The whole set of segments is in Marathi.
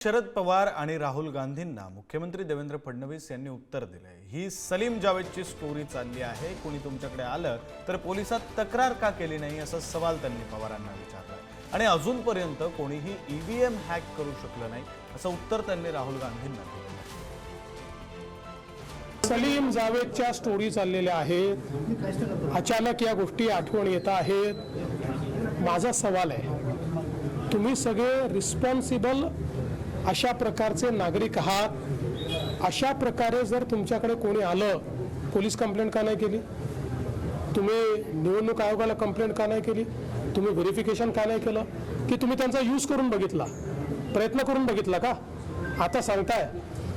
शरद पवार आणि राहुल गांधींना मुख्यमंत्री देवेंद्र फडणवीस यांनी उत्तर दिलंय. ही सलीम जावेदची स्टोरी चालली आहे. कोणी तुमच्याकडे आलं तर पोलिसात तक्रार का केली नाही असा सवाल त्यांनी पवारांना विचारला आणि अजूनपर्यंत कोणीही ईव्हीएम हॅक करू शकलं नाही असं उत्तर त्यांनी राहुल गांधींना दिलं सलीम जावेदच्या स्टोरी चाललेल्या आहेत. अचानक या गोष्टी आठवण येत आहेत. माझा सवाल आहे तुम्ही सगळे रिस्पॉन्सिबल अशा प्रकारचे नागरिक आहात. अशा प्रकारे जर तुमच्याकडे कोणी आलं पोलीस कंप्लेंट का नाही केली? तुम्ही निवडणूक आयोगाला कंप्लेंट का नाही केली? तुम्ही व्हेरिफिकेशन का नाही केलं? की तुम्ही त्यांचा यूज करून बघितला? प्रयत्न करून बघितला का? आता सांगताय.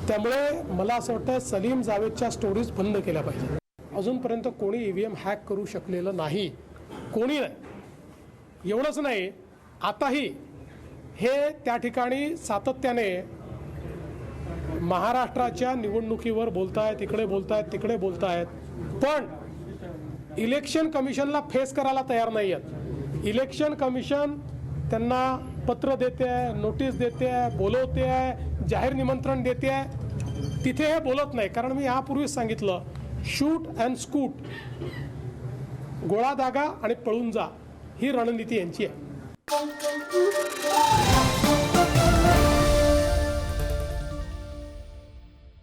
त्यामुळे मला असं वाटतं सलीम जावेदच्या स्टोरीज बंद केल्या पाहिजे अजूनपर्यंत कोणी ईव्हीएम हॅक करू शकलेलं नाही. कोणी नाही. एवढंच नाही. आताही हे त्या ठिकाणी सातत्याने महाराष्ट्राच्या निवडणुकीवर बोलतायत इकडे बोलतायत तिकडे बोलतायत. पण इलेक्शन कमिशनला फेस करायला तयार नाही आहेत इलेक्शन कमिशन त्यांना पत्र देते आहे नोटीस देते आहे बोलवते आहे जाहीर निमंत्रण देते. आहे तिथे हे बोलत नाही. कारण मी यापूर्वीच सांगितलं शूट अँड स्कूट गोळा दागा आणि पळून जा ही रणनीती यांची आहे.